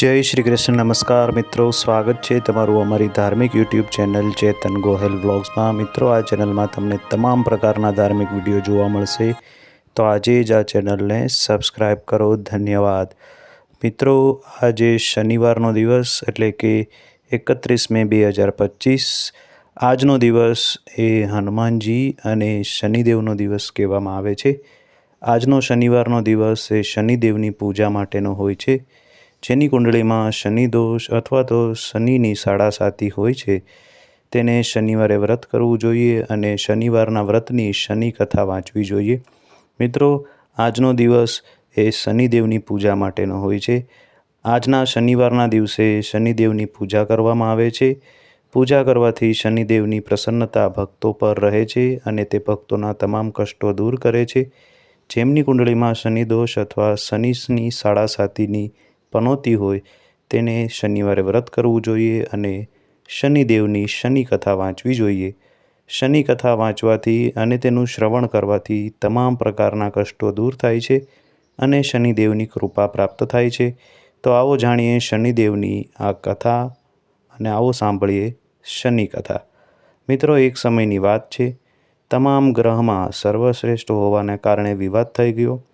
જય શ્રી કૃષ્ણ, નમસ્કાર. મિત્રો, સ્વાગત છે તમારું અમારી ધાર્મિક યુટ્યુબ ચેનલ ચેતન ગોહેલ વ્લોગ્સમાં. મિત્રો, આ ચેનલમાં તમને તમામ પ્રકારના ધાર્મિક વીડિયો જોવા મળશે. તો આજે જ આ ચેનલને સબસ્ક્રાઈબ કરો. ધન્યવાદ. મિત્રો, આજે શનિવારનો દિવસ એટલે કે એકત્રીસ મે બે હજાર પચીસ. આજનો દિવસ એ હનુમાનજી અને શનિદેવનો દિવસ કહેવામાં આવે છે. આજનો શનિવારનો દિવસ એ શનિદેવની પૂજા માટેનો હોય છે. જેની કુંડળીમાં શનિ દોષ અથવા તો શનિની સાડાસાતી હોય છે, તેને શનિવારે વ્રત કરવું જોઈએ અને શનિવારના વ્રતની શનિ કથા વાંચવી જોઈએ. મિત્રો, આજનો દિવસ એ શનિદેવની પૂજા માટેનો હોય છે. આજના શનિવારના દિવસે શનિદેવની પૂજા કરવામાં આવે છે. પૂજા કરવાથી શનિદેવની પ્રસન્નતા ભક્તો પર રહે છે અને તે ભક્તોના તમામ કષ્ટો દૂર કરે છે. જેમની કુંડળીમાં શનિદોષ અથવા શનિની સાડાસાતીની પનોતી હોય, તેને શનિવારે વ્રત કરવું જોઈએ અને શનિદેવની શનિ કથા વાંચવી જોઈએ. શનિ કથા વાંચવાથી અને તેનું શ્રવણ કરવાથી તમામ પ્રકારના કષ્ટો દૂર થાય છે અને શનિદેવની કૃપા પ્રાપ્ત થાય છે. તો આવો જાણીએ શનિદેવની આ કથા અને આવો સાંભળીએ શનિ કથા મિત્રો, એક સમયની વાત છે. તમામ ગ્રહમાં સર્વશ્રેષ્ઠ હોવાને કારણે વિવાદ થઈ ગયો.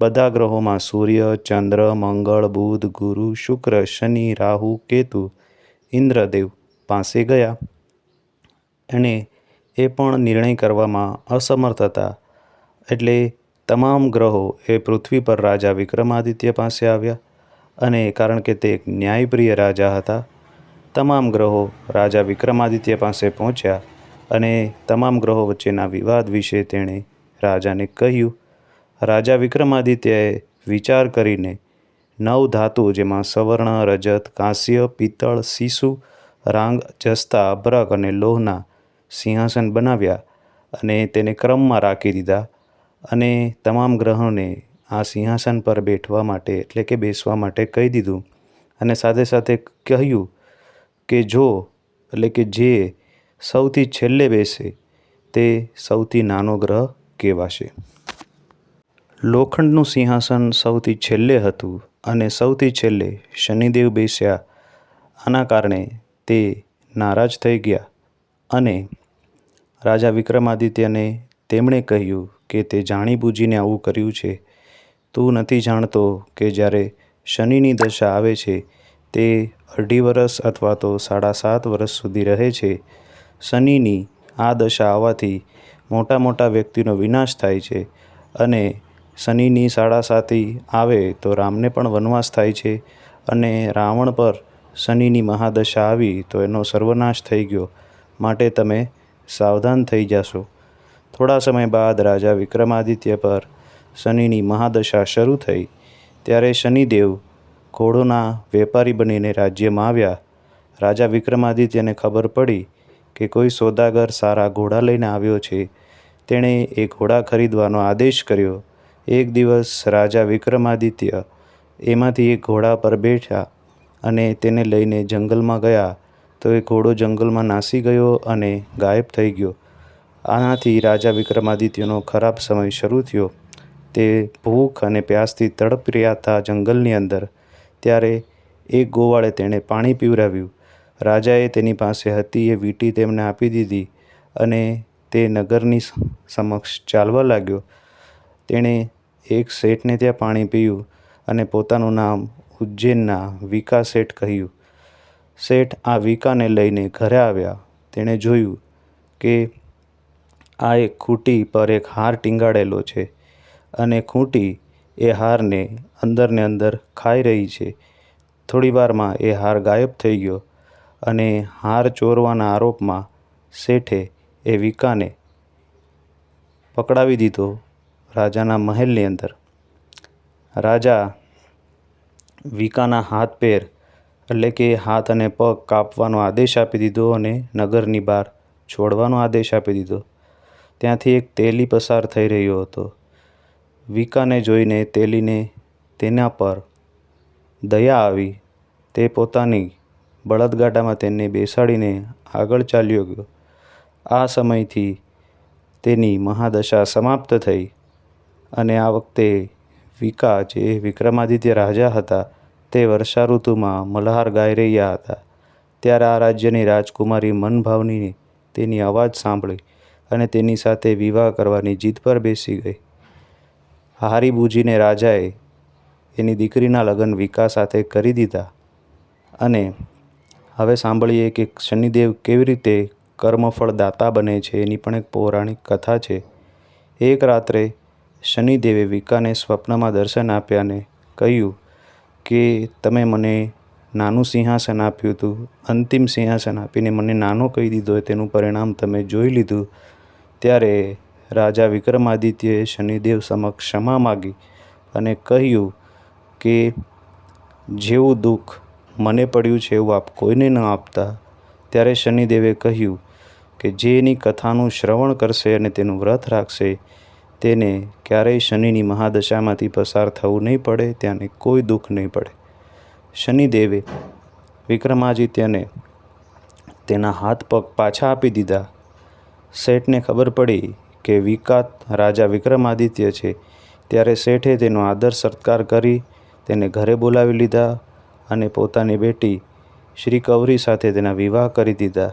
બધા ગ્રહોમાં સૂર્ય, ચંદ્ર, મંગળ, બુધ, ગુરુ, શુક્ર, શનિ, રાહુ, કેતુ ઇન્દ્રદેવ પાસે ગયા. અને એ પણ નિર્ણય કરવામાં અસમર્થ હતા. એટલે તમામ ગ્રહો એ પૃથ્વી પર રાજા વિક્રમાદિત્ય પાસે આવ્યા અને કારણ કે તે એક ન્યાયપ્રિય રાજા હતા, તમામ ગ્રહો રાજા વિક્રમાદિત્ય પાસે પહોંચ્યા અને તમામ ગ્રહો વચ્ચેના વિવાદ વિશે તેણે રાજાને કહ્યું રાજા વિક્રમાદિત્યએ વિચાર કરીને નવ ધાતુ જેમાં સવર્ણ, રજત, કાંસ્ય, પિત્તળ સીસુ રાંગ, જસ્તા, અભ્રક અને લોહના સિંહાસન બનાવ્યા અને તેને ક્રમમાં રાખી દીધા અને તમામ ગ્રહોને આ સિંહાસન પર બેઠવા માટે, એટલે કે બેસવા માટે કહી દીધું અને સાથે સાથે કહ્યું કે જો, એટલે કે જે સૌથી છેલ્લે બેસે તે સૌથી નાનો ગ્રહ કહેવાશે. લોખંડનું સિંહાસન સૌથી છેલ્લે હતું અને સૌથી છેલ્લે શનિદેવ બેસ્યા. આના કારણે તે નારાજ થઈ ગયા અને રાજા વિક્રમાદિત્યને તેમણે કહ્યું કે તે જાણીબૂજીને આવું કર્યું છે. તું નથી જાણતો કે જ્યારે શનિની દશા આવે છે, તે અઢી વર્ષ અથવા તો સાડા સાત વર્ષ સુધી રહે છે. શનિની આ દશા આવવાથી મોટા મોટા વ્યક્તિનો વિનાશ થાય છે અને શનિની સાડા સાતી આવે તો રામને પણ વનવાસ થાય છે અને રાવણ પર શનિની મહાદશા આવી તો એનો સર્વનાશ થઈ ગયો. માટે તમે સાવધાન થઈ જશો. થોડા સમય બાદ રાજા વિક્રમાદિત્ય પર શનિની મહાદશા શરૂ થઈ. ત્યારે શનિદેવ ઘોડોના વેપારી બનીને રાજ્યમાં આવ્યા. રાજા વિક્રમાદિત્યને ખબર પડી કે કોઈ સોદાગર સારા ઘોડા લઈને આવ્યો છે. તેણે એ ઘોડા ખરીદવાનો આદેશ કર્યો. એક દિવસ રાજા વિક્રમાદિત્ય એમાંથી એક ઘોડા પર બેઠા અને તેને લઈને જંગલમાં ગયા તો એ ઘોડો જંગલમાં નાસી ગયો અને ગાયબ થઈ ગયો. આનાથી રાજા વિક્રમાદિત્યનો ખરાબ સમય શરૂ થયો. તે ભૂખ અને પ્યાસથી તડપ રહ્યા હતા જંગલની અંદર. ત્યારે એક ગોવાળે તેણે પાણી પીવડાવ્યું. રાજાએ તેની પાસે હતી એ વીંટી તેમને આપી દીધી અને તે નગરની સમક્ષ ચાલવા લાગ્યો. તેણે એક શેઠને ત્યાં પાણી પીયું અને પોતાનું નામ ઉજ્જૈનના વિકા શેઠ કહ્યું. શેઠ આ વિકાને લઈને ઘરે આવ્યા. તેણે જોયું કે આ એક ખૂંટી પર એક હાર ટીંગાડેલો છે અને ખૂંટી એ હારને અંદરને અંદર ખાઈ રહી છે. થોડી વારમાં એ હાર ગાયબ થઈ ગયો અને હાર ચોરવાના આરોપમાં શેઠે એ વિકાને પકડાવી દીધો. રાજાના મહેલની અંદર. રાજા વિકાના હાથ પેર, એટલે કે હાથ અને પગ કાપવાનો આદેશ આપી દીધો અને નગરની બહાર છોડવાનો આદેશ આપી દીધો. ત્યાંથી એક તેલી પસાર થઈ રહ્યો હતો. વિકાને જોઈને તેલીને તેના પર દયા આવી. તે પોતાની બળદગાડામાં તેને બેસાડીને આગળ ચાલ્યો ગયો. આ સમયથી તેની મહાદશા સમાપ્ત થઈ. અને આ વખતે વિકા, જે વિક્રમાદિત્ય રાજા હતા, તે વર્ષા ઋતુમાં મલ્હાર ગાઈ રહ્યા હતા. ત્યારે આ રાજ્યની રાજકુમારી મનભાવની તેની અવાજ સાંભળી અને તેની સાથે વિવાહ કરવાની જીદ પર બેસી ગઈ. હારી બુજીને રાજાએ એની દીકરીના લગ્ન વિકા સાથે કરી દીધા. અને હવે સાંભળીએ કે શનિદેવ કેવી રીતે કર્મફળ દાતા બને છે, એની પણ એક પૌરાણિક કથા છે. એક રાત્રે શનિદેવે વિકાને સ્વપ્નમાં દર્શન આપ્યા ને કહ્યું કે, તમે મને નાનું સિંહાસન આપ્યું હતું. અંતિમ સિંહાસન આપીને મને નાનો કહી દીધો તેનું પરિણામ તમે જોઈ લીધું. ત્યારે રાજા વિક્રમાદિત્યએ શનિદેવ સમક્ષ ક્ષમા માગી અને કહ્યું કે, જેવું દુઃખ મને પડ્યું છે એવું આપ કોઈને ન આપતા. ત્યારે શનિદેવે કહ્યું કે, જે એની કથાનું શ્રવણ કરશે અને તેનું વ્રત રાખશે તેને ક્યારેય શનિની મહાદશામાંથી પસાર થવું નહીં પડે, ત્યાંને કોઈ દુઃખ નહીં પડે. શનિદેવે વિક્રમાદિત્યને તેના હાથ પગ પાછા આપી દીધા. શેઠને ખબર પડી કે વિકાત રાજા વિક્રમાદિત્ય છે, ત્યારે શેઠે તેનો આદર સત્કાર કરી, તેને ઘરે બોલાવી લીધા અને પોતાની બેટી શ્રી કૌરી સાથે તેના વિવાહ કરી દીધા.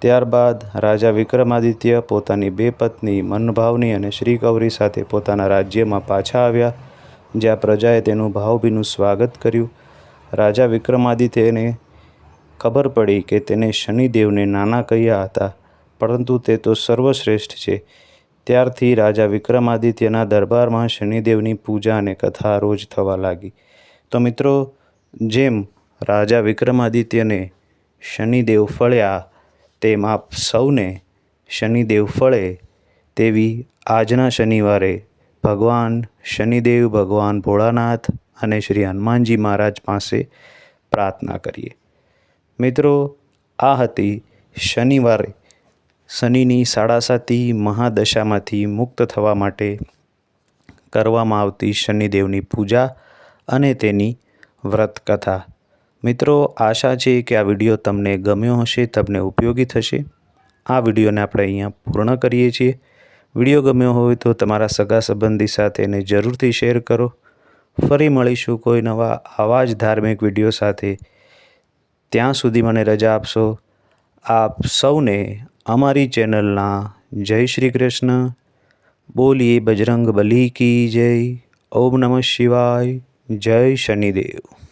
ત્યારબાદ રાજા વિક્રમાદિત્ય પોતાની બે પત્ની મનભાવની અને શ્રી કૌરી સાથે પોતાના રાજ્યમાં પાછા આવ્યા, જ્યાં પ્રજાએ તેનું ભાવભીનું સ્વાગત કર્યું. રાજા વિક્રમાદિત્યને ખબર પડી કે તેને શનિદેવને નાના કહ્યા હતા, પરંતુ તે તો સર્વશ્રેષ્ઠ છે. ત્યારથી રાજા વિક્રમાદિત્યના દરબારમાં શનિદેવની પૂજા અને કથા રોજ થવા લાગી. તો મિત્રો, જેમ રાજા વિક્રમાદિત્યને શનિદેવ ફળ્યા તેમ આપ સૌને શનિદેવ ફળે તેવી આજના શનિવારે ભગવાન શનિદેવ ભગવાન ભોળાનાથ અને શ્રી હનુમાનજી મહારાજ પાસે પ્રાર્થના કરીએ. મિત્રો, આ હતી શનિવારે શનિની સાડાસાતી મહાદશામાંથી મુક્ત થવા માટે કરવામાં આવતી શનિદેવની પૂજા અને તેની વ્રત કથા મિત્રો, આશા છે કે આ વીડિયો તમને ગમ્યો હશે, તમને ઉપયોગી થશે. આ વિડીયોને આપણે અહીંયા પૂર્ણ કરીએ છીએ. વીડિયો ગમ્યો હોય તો તમારા સગા સંબંધી સાથે એને જરૂરથી શેર કરો. ફરી મળીશું કોઈ નવા આવા જ ધાર્મિક વીડિયો સાથે. ત્યાં સુધી મને રજા આપશો. આપ સૌને અમારી ચેનલના જય શ્રી કૃષ્ણ. બોલીએ બજરંગ બલી કી જય. ઓમ નમઃ શિવાય. જય શનિદેવ.